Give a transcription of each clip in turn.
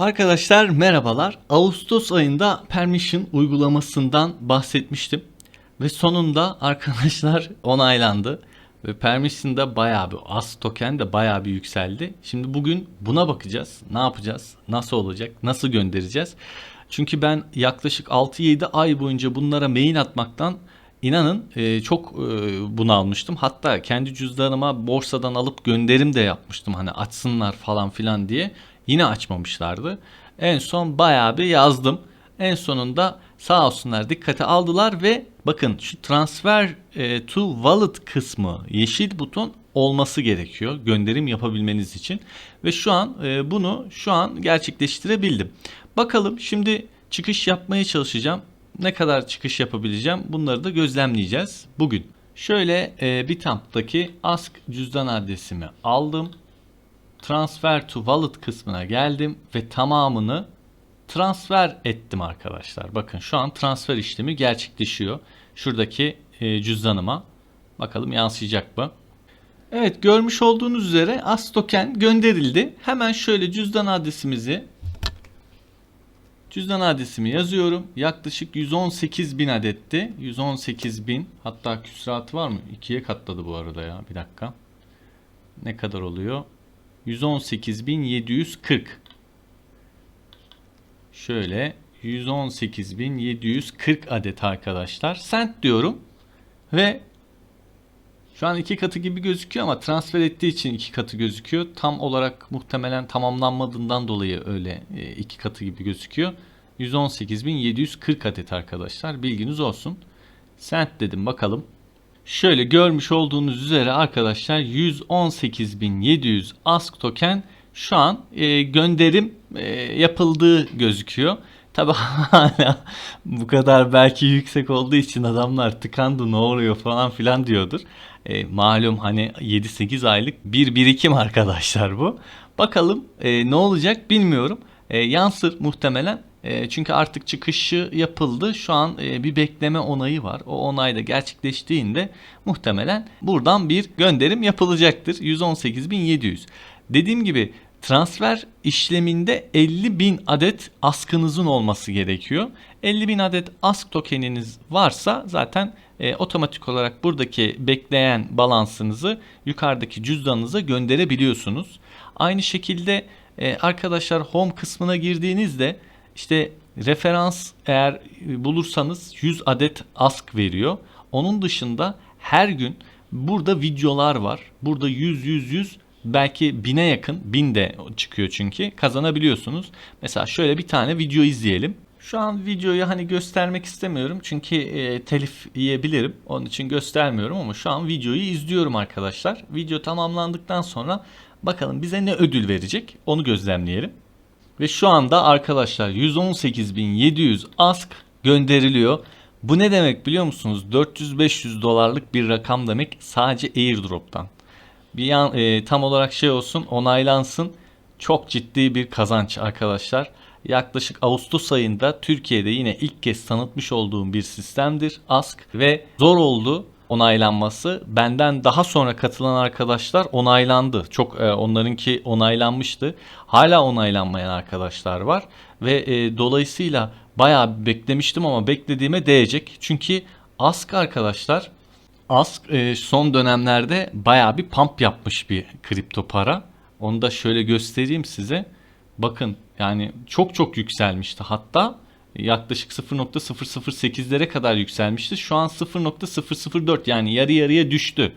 Arkadaşlar merhabalar. Ağustos ayında Permission uygulamasından bahsetmiştim. Ve sonunda arkadaşlar onaylandı. Ve Permission'da bayağı bir az token de bayağı bir yükseldi. Şimdi bugün buna bakacağız. Ne yapacağız? Nasıl olacak? Nasıl göndereceğiz? Çünkü ben yaklaşık 6-7 ay boyunca bunlara mail atmaktan inanın e, çok e, bunalmıştım. Hatta kendi cüzdanıma borsadan alıp gönderim de yapmıştım. Hani açsınlar falan filan diye. Yine açmamışlardı. En son bayağı bir yazdım. En sonunda sağ olsunlar dikkate aldılar ve bakın şu transfer e, to wallet kısmı yeşil buton olması gerekiyor gönderim yapabilmeniz için ve şu an e, bunu şu an gerçekleştirebildim. Bakalım şimdi çıkış yapmaya çalışacağım. Ne kadar çıkış yapabileceğim bunları da gözlemleyeceğiz bugün. Şöyle e, Bitamp'taki ask cüzdan adresimi aldım. Transfer to wallet kısmına geldim ve tamamını transfer ettim arkadaşlar. Bakın şu an transfer işlemi gerçekleşiyor. Şuradaki e, cüzdanıma. Bakalım yansıyacak mı? Evet görmüş olduğunuz üzere as token gönderildi. Hemen şöyle cüzdan adresimizi cüzdan adresimi yazıyorum. Yaklaşık 118 bin adetti. 118 bin hatta küsuratı var mı? İkiye katladı bu arada ya. Bir dakika. Ne kadar oluyor? 118.740 Şöyle 118.740 adet arkadaşlar. Sent diyorum ve şu an iki katı gibi gözüküyor ama transfer ettiği için iki katı gözüküyor. Tam olarak muhtemelen tamamlanmadığından dolayı öyle e, iki katı gibi gözüküyor. 118.740 adet arkadaşlar. Bilginiz olsun. Sent dedim bakalım. Şöyle görmüş olduğunuz üzere arkadaşlar 118.700 ask token şu an e, gönderim e, yapıldığı gözüküyor. Tabi hala bu kadar belki yüksek olduğu için adamlar tıkandı ne oluyor falan filan diyordur. E, malum hani 7-8 aylık bir birikim arkadaşlar bu. Bakalım e, ne olacak bilmiyorum. E, yansır muhtemelen. E, çünkü artık çıkışı yapıldı. Şu an e, bir bekleme onayı var. O onay da gerçekleştiğinde muhtemelen buradan bir gönderim yapılacaktır. 118.700. Dediğim gibi transfer işleminde 50.000 adet askınızın olması gerekiyor. 50.000 adet ask tokeniniz varsa zaten e, otomatik olarak buradaki bekleyen balansınızı yukarıdaki cüzdanınıza gönderebiliyorsunuz. Aynı şekilde e, arkadaşlar home kısmına girdiğinizde işte referans eğer bulursanız 100 adet ask veriyor. Onun dışında her gün burada videolar var. Burada 100 100 100 belki bine yakın bin de çıkıyor çünkü kazanabiliyorsunuz. Mesela şöyle bir tane video izleyelim. Şu an videoyu hani göstermek istemiyorum çünkü e, telif yiyebilirim. Onun için göstermiyorum ama şu an videoyu izliyorum arkadaşlar. Video tamamlandıktan sonra bakalım bize ne ödül verecek onu gözlemleyelim. Ve şu anda arkadaşlar 118.700 ask gönderiliyor. Bu ne demek biliyor musunuz? 400-500 dolarlık bir rakam demek sadece airdrop'tan. Bir yan e, tam olarak şey olsun onaylansın. Çok ciddi bir kazanç arkadaşlar. Yaklaşık Ağustos ayında Türkiye'de yine ilk kez tanıtmış olduğum bir sistemdir Ask ve zor oldu onaylanması. Benden daha sonra katılan arkadaşlar onaylandı. Çok e, onlarınki onaylanmıştı. Hala onaylanmayan arkadaşlar var ve e, dolayısıyla bayağı beklemiştim ama beklediğime değecek. Çünkü Ask arkadaşlar Ask e, son dönemlerde bayağı bir pump yapmış bir kripto para. Onu da şöyle göstereyim size. Bakın yani çok çok yükselmişti. Hatta yaklaşık 0.008'lere kadar yükselmişti. Şu an 0.004 yani yarı yarıya düştü.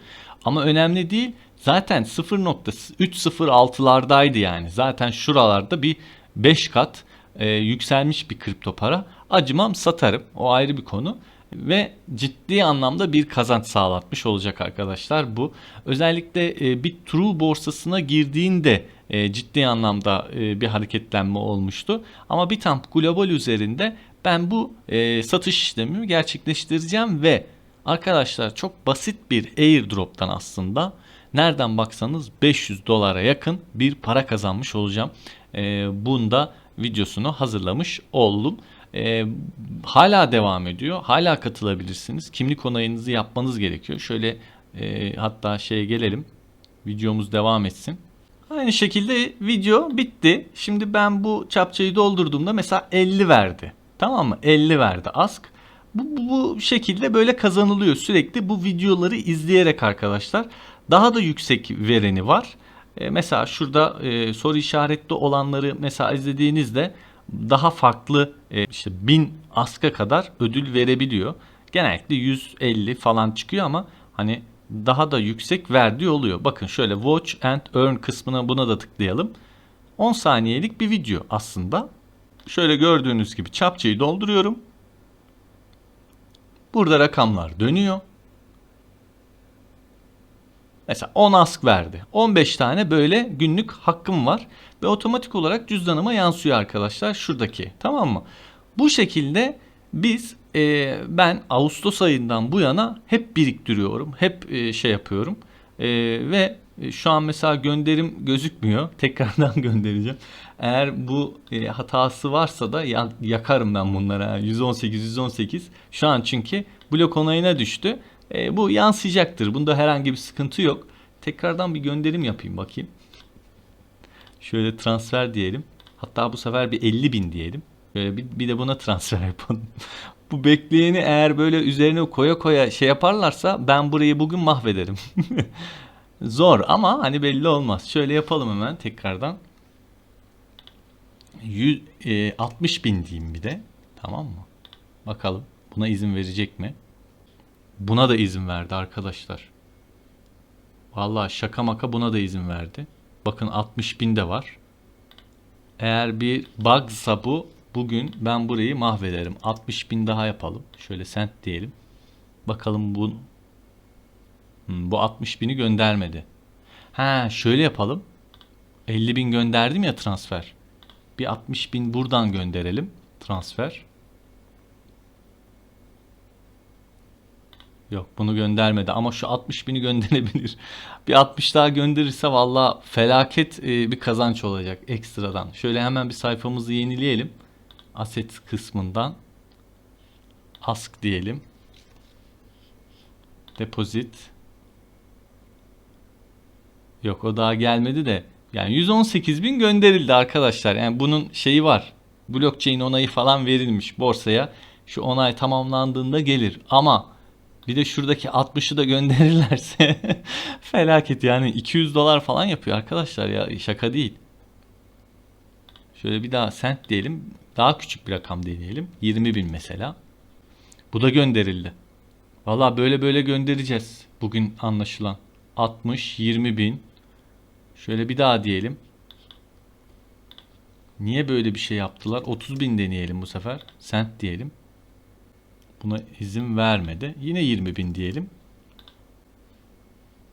Ama önemli değil. Zaten 0.306'lardaydı yani. Zaten şuralarda bir 5 kat e, yükselmiş bir kripto para. Acımam satarım. O ayrı bir konu ve ciddi anlamda bir kazanç sağlatmış olacak arkadaşlar bu. Özellikle e, bir True borsasına girdiğinde e, ciddi anlamda e, bir hareketlenme olmuştu. Ama Bitamp Global üzerinde ben bu e, satış işlemimi gerçekleştireceğim ve arkadaşlar çok basit bir airdrop'tan aslında nereden baksanız 500 dolara yakın bir para kazanmış olacağım. E, bunda videosunu hazırlamış oldum. E, hala devam ediyor. Hala katılabilirsiniz. Kimlik onayınızı yapmanız gerekiyor. Şöyle e, hatta şeye gelelim. Videomuz devam etsin. Aynı şekilde video bitti. Şimdi ben bu çapçayı doldurduğumda mesela 50 verdi. Tamam mı? 50 verdi ask. Bu, bu, bu şekilde böyle kazanılıyor sürekli bu videoları izleyerek arkadaşlar. Daha da yüksek vereni var. E, mesela şurada e, soru işaretli olanları mesela izlediğinizde daha farklı e, işte 1000 aska kadar ödül verebiliyor. Genellikle 150 falan çıkıyor ama hani daha da yüksek verdiği oluyor. Bakın şöyle watch and earn kısmına buna da tıklayalım. 10 saniyelik bir video aslında. Şöyle gördüğünüz gibi çapçayı dolduruyorum. Burada rakamlar dönüyor. Mesela 10 ask verdi. 15 tane böyle günlük hakkım var. Ve otomatik olarak cüzdanıma yansıyor arkadaşlar şuradaki. Tamam mı? Bu şekilde biz e, ben Ağustos ayından bu yana hep biriktiriyorum. Hep e, şey yapıyorum. E, ve şu an mesela gönderim gözükmüyor. Tekrardan göndereceğim. Eğer bu e, hatası varsa da ya, yakarım ben bunlara. 118 118. Şu an çünkü blok onayına düştü. E, bu yansıyacaktır. Bunda herhangi bir sıkıntı yok. Tekrardan bir gönderim yapayım bakayım. Şöyle transfer diyelim. Hatta bu sefer bir 50 bin diyelim. Böyle bir, bir de buna transfer yapalım. Bu bekleyeni eğer böyle üzerine koya koya şey yaparlarsa ben burayı bugün mahvederim. Zor ama hani belli olmaz. Şöyle yapalım hemen tekrardan. 100, e, 60 bin diyeyim bir de. Tamam mı? Bakalım buna izin verecek mi? Buna da izin verdi arkadaşlar. Vallahi şaka maka buna da izin verdi. Bakın 60 bin de var. Eğer bir bugsa bu bugün ben burayı mahvederim. 60 bin daha yapalım. Şöyle sent diyelim. Bakalım bu hmm, bu 60 bini göndermedi. Ha şöyle yapalım. 50 bin gönderdim ya transfer. Bir 60 bin buradan gönderelim. Transfer. Yok bunu göndermedi ama şu 60 bini gönderebilir. Bir 60 daha gönderirse valla felaket e, bir kazanç olacak ekstradan. Şöyle hemen bir sayfamızı yenileyelim. Asset kısmından ask diyelim. Deposit. Yok o daha gelmedi de. Yani 118 bin gönderildi arkadaşlar. Yani bunun şeyi var. Blockchain onayı falan verilmiş borsaya. Şu onay tamamlandığında gelir. Ama bir de şuradaki 60'ı da gönderirlerse felaket yani 200 dolar falan yapıyor arkadaşlar ya şaka değil. Şöyle bir daha sent diyelim. Daha küçük bir rakam deneyelim. 20 bin mesela. Bu da gönderildi. Valla böyle böyle göndereceğiz. Bugün anlaşılan. 60, 20 bin. Şöyle bir daha diyelim. Niye böyle bir şey yaptılar? 30 bin deneyelim bu sefer. Sent diyelim. Buna izin vermedi. Yine 20 bin diyelim.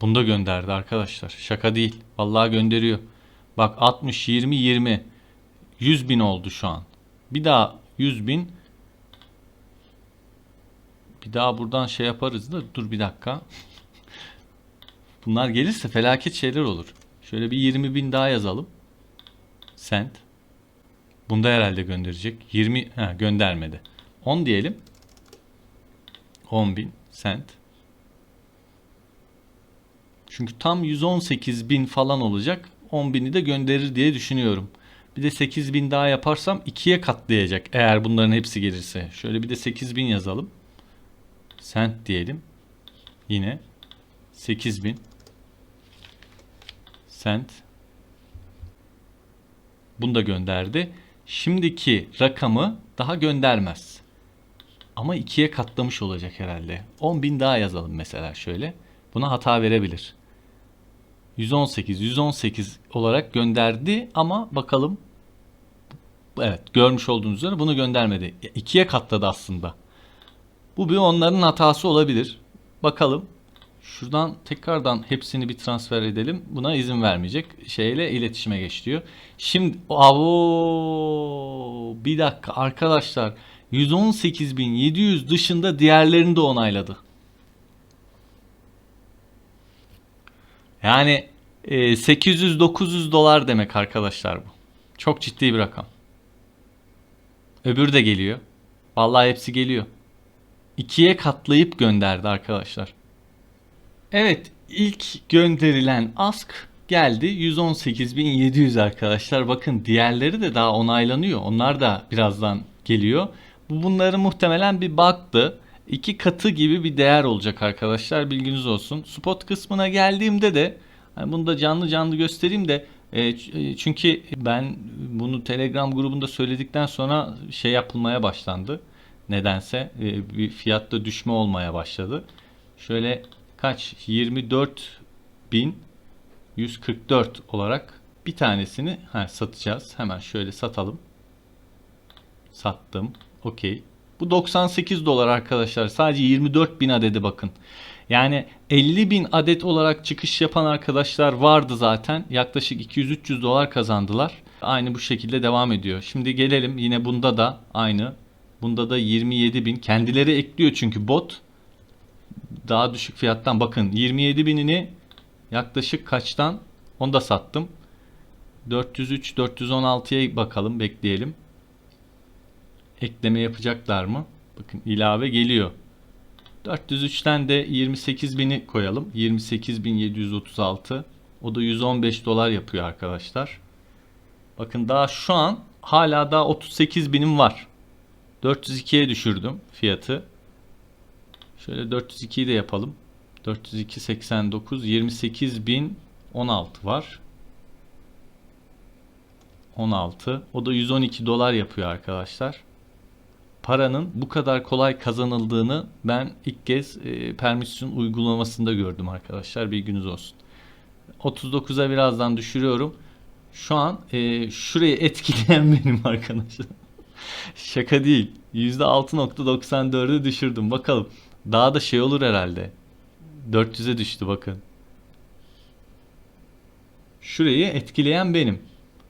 Bunu da gönderdi arkadaşlar. Şaka değil. Vallahi gönderiyor. Bak 60, 20, 20. 100 bin oldu şu an. Bir daha 100 bin. Bir daha buradan şey yaparız da dur bir dakika. Bunlar gelirse felaket şeyler olur. Şöyle bir 20 bin daha yazalım. Sent. Bunda herhalde gönderecek. 20 ha, göndermedi. 10 diyelim. 10 bin sent. Çünkü tam 118 bin falan olacak. 10 bini de gönderir diye düşünüyorum. Bir de 8 bin daha yaparsam ikiye katlayacak eğer bunların hepsi gelirse. Şöyle bir de 8 bin yazalım. Sent diyelim. Yine 8 bin. Sent. Bunu da gönderdi. Şimdiki rakamı daha göndermez. Ama ikiye katlamış olacak herhalde. 10 bin daha yazalım mesela şöyle. Buna hata verebilir. 118, 118 olarak gönderdi ama bakalım. Evet görmüş olduğunuz üzere bunu göndermedi. İkiye katladı aslında. Bu bir onların hatası olabilir. Bakalım. Şuradan tekrardan hepsini bir transfer edelim. Buna izin vermeyecek. Şeyle iletişime geç diyor. Şimdi avo bir dakika arkadaşlar. 118.700 dışında diğerlerini de onayladı. Yani 800-900 e, dolar demek arkadaşlar bu. Çok ciddi bir rakam. Öbür de geliyor. Vallahi hepsi geliyor. İkiye katlayıp gönderdi arkadaşlar. Evet ilk gönderilen ask geldi 118.700 arkadaşlar. Bakın diğerleri de daha onaylanıyor. Onlar da birazdan geliyor. Bu bunların muhtemelen bir bug'tı. İki katı gibi bir değer olacak arkadaşlar. Bilginiz olsun. Spot kısmına geldiğimde de hani bunu da canlı canlı göstereyim de e, e, çünkü ben bunu Telegram grubunda söyledikten sonra şey yapılmaya başlandı. Nedense e, bir fiyatta düşme olmaya başladı. Şöyle kaç? 24 bin 144 olarak bir tanesini ha, satacağız. Hemen şöyle satalım. Sattım. Okey. Bu 98 dolar arkadaşlar. Sadece 24 bin adedi bakın. Yani 50 bin adet olarak çıkış yapan arkadaşlar vardı zaten. Yaklaşık 200-300 dolar kazandılar. Aynı bu şekilde devam ediyor. Şimdi gelelim yine bunda da aynı. Bunda da 27 bin. Kendileri ekliyor çünkü bot. Daha düşük fiyattan bakın 27 binini yaklaşık kaçtan onu da sattım. 403 416'ya bakalım bekleyelim. Ekleme yapacaklar mı? Bakın ilave geliyor. 403'ten de 28.000'i koyalım. 28.736. O da 115 dolar yapıyor arkadaşlar. Bakın daha şu an hala daha 38.000'im var. 402'ye düşürdüm fiyatı. Şöyle 402'yi de yapalım. 402 89 28.016 var. 16. O da 112 dolar yapıyor arkadaşlar. Paranın bu kadar kolay kazanıldığını ben ilk kez e, permisyon uygulamasında gördüm arkadaşlar. Bilginiz olsun. 39'a birazdan düşürüyorum. Şu an e, şurayı etkileyen benim arkadaşlar. Şaka değil. %6.94'ü düşürdüm. Bakalım. Daha da şey olur herhalde. 400'e düştü bakın. Şurayı etkileyen benim.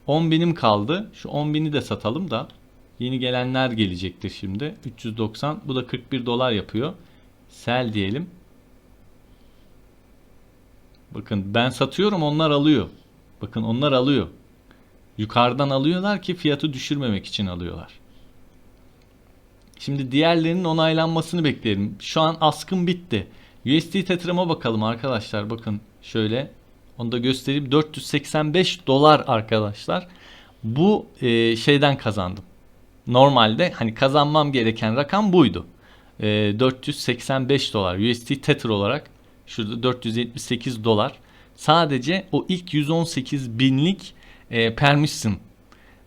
10 binim kaldı. Şu 10 bini de satalım da yeni gelenler gelecektir şimdi. 390 bu da 41 dolar yapıyor. Sell diyelim. Bakın ben satıyorum onlar alıyor. Bakın onlar alıyor. Yukarıdan alıyorlar ki fiyatı düşürmemek için alıyorlar. Şimdi diğerlerinin onaylanmasını bekleyelim. Şu an askım bitti. USD Tether'ıma bakalım arkadaşlar. Bakın şöyle. Onu da göstereyim. 485 dolar arkadaşlar. Bu e, şeyden kazandım. Normalde hani kazanmam gereken rakam buydu. E, 485 dolar USD Tether olarak şurada 478 dolar. Sadece o ilk 118 binlik e, permission.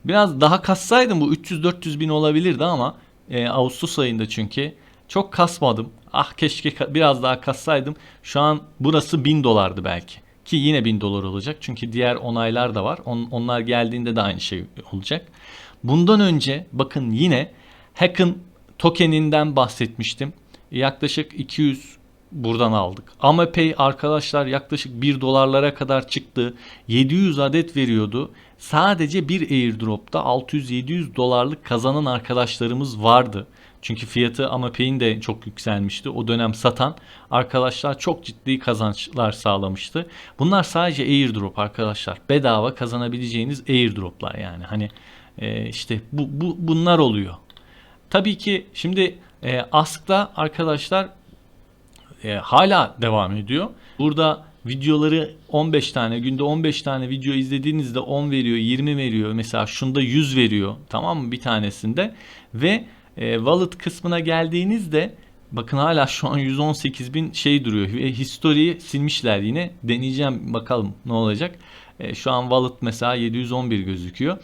Biraz daha kassaydım bu 300-400 bin olabilirdi ama e, Ağustos ayında çünkü çok kasmadım. Ah keşke biraz daha kassaydım. Şu an burası 1000 dolardı belki. Ki yine 1000 dolar olacak. Çünkü diğer onaylar da var. On- onlar geldiğinde de aynı şey olacak. Bundan önce bakın yine Hack'ın tokeninden bahsetmiştim. Yaklaşık 200 buradan aldık. AmaPay arkadaşlar yaklaşık 1 dolarlara kadar çıktı. 700 adet veriyordu. Sadece bir airdropta 600-700 dolarlık kazanan arkadaşlarımız vardı. Çünkü fiyatı AmaPay'in de çok yükselmişti. O dönem satan arkadaşlar çok ciddi kazançlar sağlamıştı. Bunlar sadece airdrop arkadaşlar. Bedava kazanabileceğiniz airdroplar yani. Hani e, işte bu, bu bunlar oluyor. Tabii ki şimdi e, Ask'ta arkadaşlar e, hala devam ediyor. Burada videoları 15 tane günde 15 tane video izlediğinizde 10 veriyor 20 veriyor mesela şunda 100 veriyor tamam mı bir tanesinde ve e, wallet kısmına geldiğinizde bakın hala şu an 118 bin şey duruyor ve history'yi silmişler yine deneyeceğim bakalım ne olacak E, şu an wallet mesela 711 gözüküyor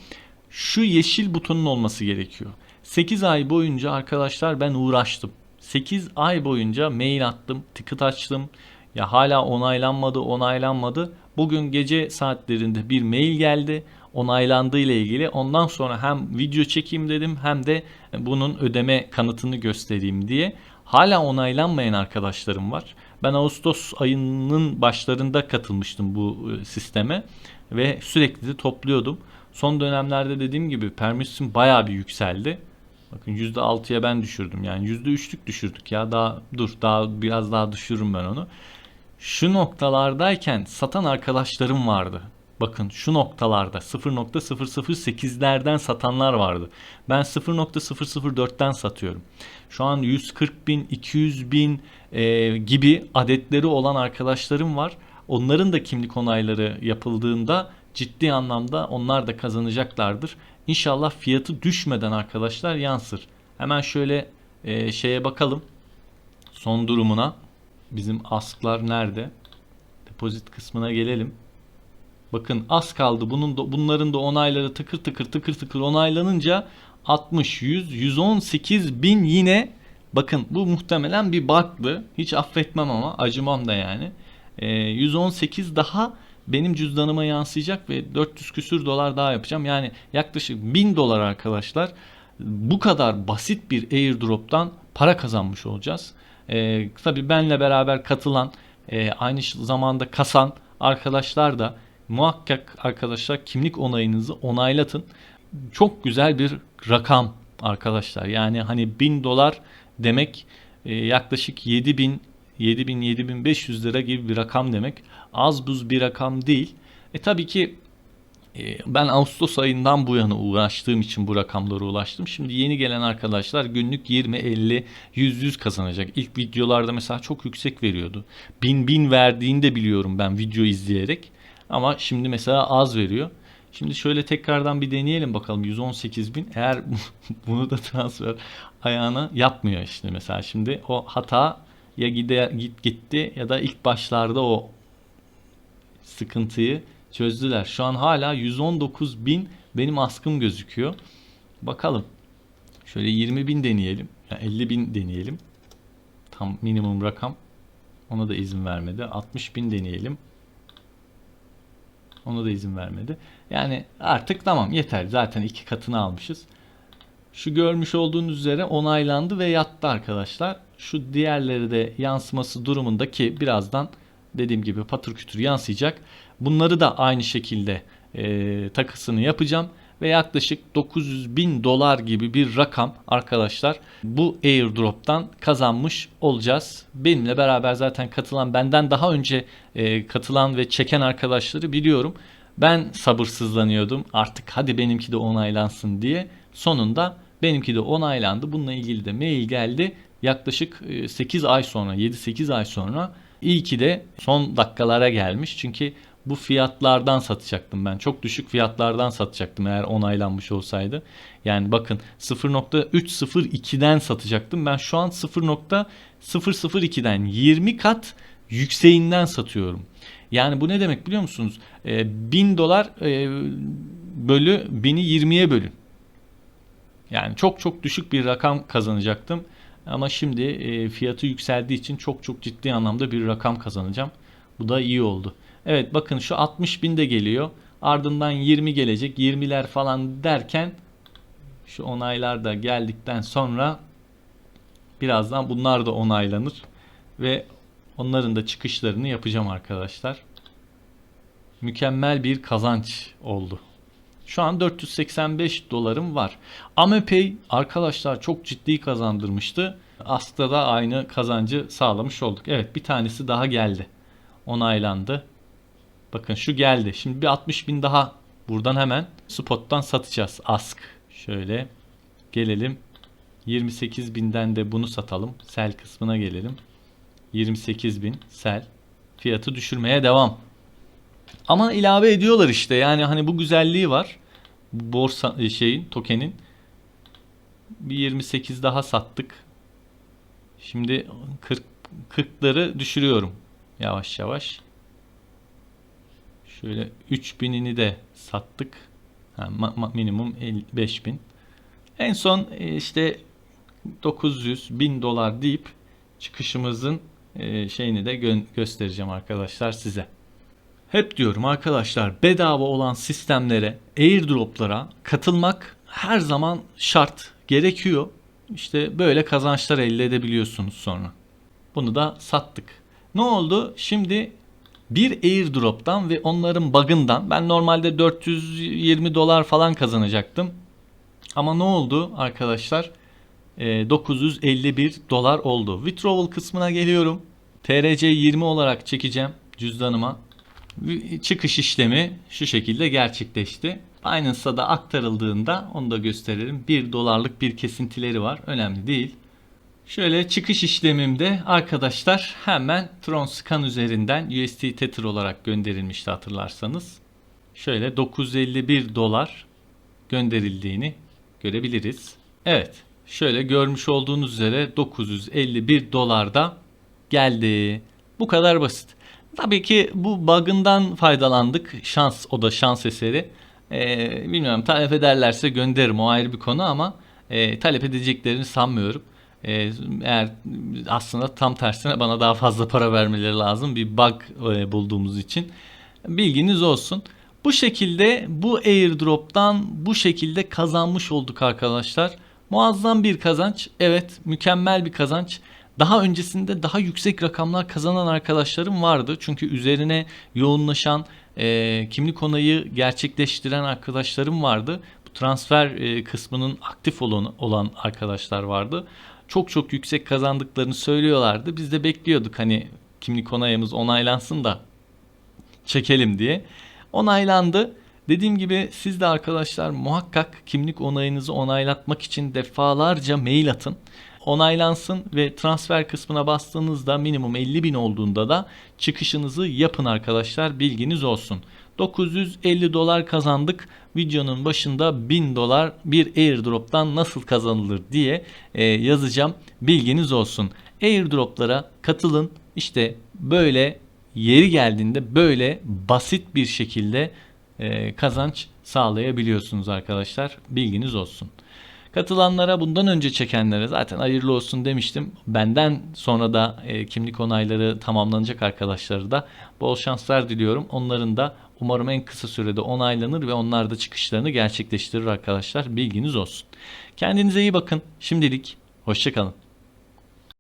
şu yeşil butonun olması gerekiyor 8 ay boyunca arkadaşlar ben uğraştım 8 ay boyunca mail attım, ticket açtım. Ya hala onaylanmadı, onaylanmadı. Bugün gece saatlerinde bir mail geldi. Onaylandığı ile ilgili. Ondan sonra hem video çekeyim dedim hem de bunun ödeme kanıtını göstereyim diye. Hala onaylanmayan arkadaşlarım var. Ben Ağustos ayının başlarında katılmıştım bu e, sisteme ve sürekli de topluyordum. Son dönemlerde dediğim gibi permission bayağı bir yükseldi. Bakın %6'ya ben düşürdüm. Yani %3'lük düşürdük ya. Daha dur daha biraz daha düşürürüm ben onu. Şu noktalardayken satan arkadaşlarım vardı. Bakın şu noktalarda 0.008'lerden satanlar vardı. Ben 0.004'ten satıyorum. Şu an 140 bin, 200 bin e, gibi adetleri olan arkadaşlarım var. onların da kimlik onayları yapıldığında ciddi anlamda onlar da kazanacaklardır. İnşallah fiyatı düşmeden arkadaşlar yansır. Hemen şöyle e, şeye bakalım. Son durumuna. Bizim asklar nerede? Depozit kısmına gelelim. Bakın az kaldı. Bunun da, bunların da onayları tıkır tıkır tıkır tıkır onaylanınca 60, 100, 118 bin yine bakın bu muhtemelen bir bug'dı. Hiç affetmem ama acımam da yani. Ee, 118 daha benim cüzdanıma yansıyacak ve 400 küsür dolar daha yapacağım. Yani yaklaşık 1000 dolar arkadaşlar. Bu kadar basit bir airdrop'tan para kazanmış olacağız. Ee, tabii benle beraber katılan, e, aynı zamanda kasan arkadaşlar da muhakkak arkadaşlar kimlik onayınızı onaylatın. Çok güzel bir rakam arkadaşlar. Yani hani 1000 dolar demek e, yaklaşık 7000 7000 7500 lira gibi bir rakam demek. Az buz bir rakam değil. E tabii ki e, ben Ağustos ayından bu yana uğraştığım için bu rakamlara ulaştım. Şimdi yeni gelen arkadaşlar günlük 20, 50, 100, 100 kazanacak. İlk videolarda mesela çok yüksek veriyordu. 1000 1000 verdiğini de biliyorum ben video izleyerek. Ama şimdi mesela az veriyor. Şimdi şöyle tekrardan bir deneyelim bakalım 118 bin. Eğer bunu da transfer ayağına yapmıyor işte mesela şimdi o hata ya gide, git gitti ya da ilk başlarda o sıkıntıyı çözdüler. Şu an hala 119 bin benim askım gözüküyor. Bakalım. Şöyle 20 bin deneyelim. Yani 50 bin deneyelim. Tam minimum rakam. Ona da izin vermedi. 60 bin deneyelim. Ona da izin vermedi. Yani artık tamam yeter. Zaten iki katını almışız. Şu görmüş olduğunuz üzere onaylandı ve yattı arkadaşlar. Şu diğerleri de yansıması durumundaki birazdan dediğim gibi patır kütür yansıyacak. Bunları da aynı şekilde e, takısını yapacağım ve yaklaşık 900 bin dolar gibi bir rakam arkadaşlar bu airdrop'tan kazanmış olacağız. Benimle beraber zaten katılan benden daha önce e, katılan ve çeken arkadaşları biliyorum. Ben sabırsızlanıyordum artık hadi benimki de onaylansın diye. Sonunda benimki de onaylandı. Bununla ilgili de mail geldi. Yaklaşık 8 ay sonra 7-8 ay sonra iyi ki de son dakikalara gelmiş. Çünkü bu fiyatlardan satacaktım ben. Çok düşük fiyatlardan satacaktım eğer onaylanmış olsaydı. Yani bakın 0.302'den satacaktım. Ben şu an 0.002'den 20 kat yükseğinden satıyorum. Yani bu ne demek biliyor musunuz? E, 1000 dolar e, bölü 1000'i 20'ye bölün. Yani çok çok düşük bir rakam kazanacaktım. Ama şimdi e, fiyatı yükseldiği için çok çok ciddi anlamda bir rakam kazanacağım. Bu da iyi oldu. Evet bakın şu 60 bin de geliyor. Ardından 20 gelecek. 20'ler falan derken şu onaylar da geldikten sonra birazdan bunlar da onaylanır. Ve onların da çıkışlarını yapacağım arkadaşlar. Mükemmel bir kazanç oldu. Şu an 485 dolarım var. Amepay arkadaşlar çok ciddi kazandırmıştı. Aslında da aynı kazancı sağlamış olduk. Evet bir tanesi daha geldi. Onaylandı. Bakın şu geldi. Şimdi bir 60 bin daha buradan hemen spottan satacağız. Ask. Şöyle gelelim. 28 binden de bunu satalım. Sel kısmına gelelim. 28 bin sel. Fiyatı düşürmeye devam. Ama ilave ediyorlar işte. Yani hani bu güzelliği var. Borsa e, şeyin tokenin. Bir 28 daha sattık. Şimdi 40 40'ları düşürüyorum. Yavaş yavaş. Şöyle 3000'ini de sattık. Ha, minimum 5000. En son e, işte 900 1000 dolar deyip çıkışımızın e, şeyini de gö- göstereceğim arkadaşlar size. Hep diyorum arkadaşlar bedava olan sistemlere, airdroplara katılmak her zaman şart, gerekiyor. İşte böyle kazançlar elde edebiliyorsunuz sonra. Bunu da sattık. Ne oldu? Şimdi bir airdrop'tan ve onların bug'ından ben normalde 420 dolar falan kazanacaktım. Ama ne oldu arkadaşlar? E, 951 dolar oldu. Withdrawal kısmına geliyorum. TRC 20 olarak çekeceğim cüzdanıma. Çıkış işlemi şu şekilde gerçekleşti. Binance'a da aktarıldığında onu da gösterelim. 1 dolarlık bir kesintileri var. Önemli değil. Şöyle çıkış işlemimde arkadaşlar hemen Tron Scan üzerinden USD Tether olarak gönderilmişti hatırlarsanız. Şöyle 951 dolar gönderildiğini görebiliriz. Evet şöyle görmüş olduğunuz üzere 951 dolarda geldi. Bu kadar basit. Tabii ki bu bug'ından faydalandık. Şans o da şans eseri. Ee, bilmiyorum talep ederlerse gönderirim o ayrı bir konu ama e, talep edeceklerini sanmıyorum. Ee, eğer aslında tam tersine bana daha fazla para vermeleri lazım bir bug e, bulduğumuz için. Bilginiz olsun. Bu şekilde bu airdrop'tan bu şekilde kazanmış olduk arkadaşlar. Muazzam bir kazanç. Evet mükemmel bir kazanç. Daha öncesinde daha yüksek rakamlar kazanan arkadaşlarım vardı. Çünkü üzerine yoğunlaşan e, kimlik onayı gerçekleştiren arkadaşlarım vardı. Bu transfer e, kısmının aktif olan, olan arkadaşlar vardı. Çok çok yüksek kazandıklarını söylüyorlardı. Biz de bekliyorduk hani kimlik onayımız onaylansın da çekelim diye. Onaylandı. Dediğim gibi siz de arkadaşlar muhakkak kimlik onayınızı onaylatmak için defalarca mail atın. Onaylansın ve transfer kısmına bastığınızda minimum 50 bin olduğunda da çıkışınızı yapın arkadaşlar bilginiz olsun. 950 dolar kazandık. Videonun başında 1000 dolar bir airdrop'tan nasıl kazanılır diye e, yazacağım. Bilginiz olsun. Airdrop'lara katılın. İşte böyle yeri geldiğinde böyle basit bir şekilde e, kazanç sağlayabiliyorsunuz arkadaşlar. Bilginiz olsun. Katılanlara bundan önce çekenlere zaten hayırlı olsun demiştim. Benden sonra da e, kimlik onayları tamamlanacak arkadaşları da bol şanslar diliyorum. Onların da umarım en kısa sürede onaylanır ve onlar da çıkışlarını gerçekleştirir arkadaşlar. Bilginiz olsun. Kendinize iyi bakın. Şimdilik hoşçakalın.